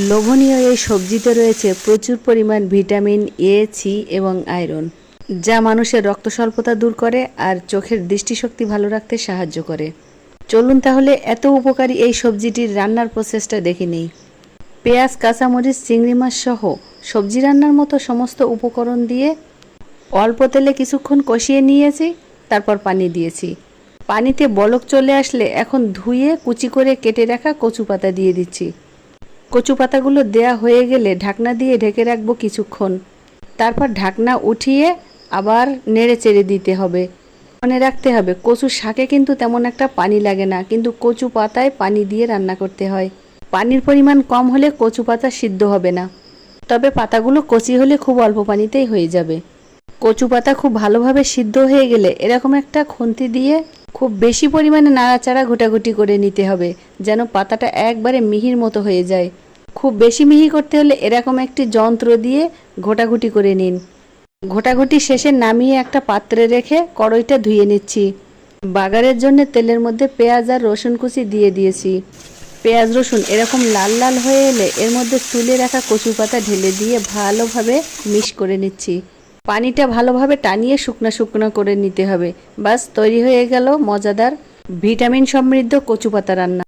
লোভনীয় এই সবজিতে রয়েছে প্রচুর পরিমাণ ভিটামিন এ সি এবং আয়রন, যা মানুষের রক্ত স্বল্পতা দূর করে আর চোখের দৃষ্টিশক্তি ভালো রাখতে সাহায্য করে। চলুন তাহলে এত উপকারী এই সবজিটির রান্নার প্রসেসটা দেখে নিই। পেঁয়াজ, কাঁচামরিচ, চিংড়ি মাছ সহ সবজি রান্নার মতো সমস্ত উপকরণ দিয়ে অল্প তেলে কিছুক্ষণ কষিয়ে নিয়েছি, তারপর পানি দিয়েছি। পানিতে বলক চলে আসলে এখন ধুয়ে কুচি করে কেটে রাখা কচু পাতা দিয়ে দিচ্ছি। কচু পাতাগুলো দেয়া হয়ে গেলে ঢাকনা দিয়ে ঢেকে রাখব কিছুক্ষণ। তারপর ঢাকনা উঠিয়ে আবার নেড়ে চেড়ে দিতে হবে। মনে রাখতে হবে কচু শাকে কিন্তু তেমন একটা পানি লাগে না, কিন্তু কচু পাতায় পানি দিয়ে রান্না করতে হয়। পানির পরিমাণ কম হলে কচু পাতা সিদ্ধ হবে না। তবে পাতাগুলো কচি হলে খুব অল্প পানিতেই হয়ে যাবে। কচু পাতা খুব ভালোভাবে সিদ্ধ হয়ে গেলে এরকম একটা খুন্তি দিয়ে খুব বেশি পরিমাণে নাড়াচাড়া ঘোটাঘুটি করে নিতে হবে, যেন পাতাটা একবারে মিহির মতো হয়ে যায়। খুব বেশি মিহি করতে হলে এরকম একটি যন্ত্র দিয়ে ঘোটাঘুটি করে নিন। ঘোটাঘুটি শেষে নামিয়ে একটা পাত্রে রেখে কড়ইটা ধুয়ে নিচ্ছি। বাগারের জন্য তেলের মধ্যে পেঁয়াজ আর রসুন কুচি দিয়ে দিয়েছি। পেঁয়াজ, রসুন এরকম লাল লাল হয়ে এলে এর মধ্যে তুলে রাখা কচু পাতা ঢেলে দিয়ে ভালোভাবে মিক্স করে নিচ্ছি। পানিটা ভালোভাবে টানিয়ে শুকনো শুকনো করে নিতে হবে। বাস, তৈরি হয়ে গেল মজাদার ভিটামিন সমৃদ্ধ কচু পাতা রান্না।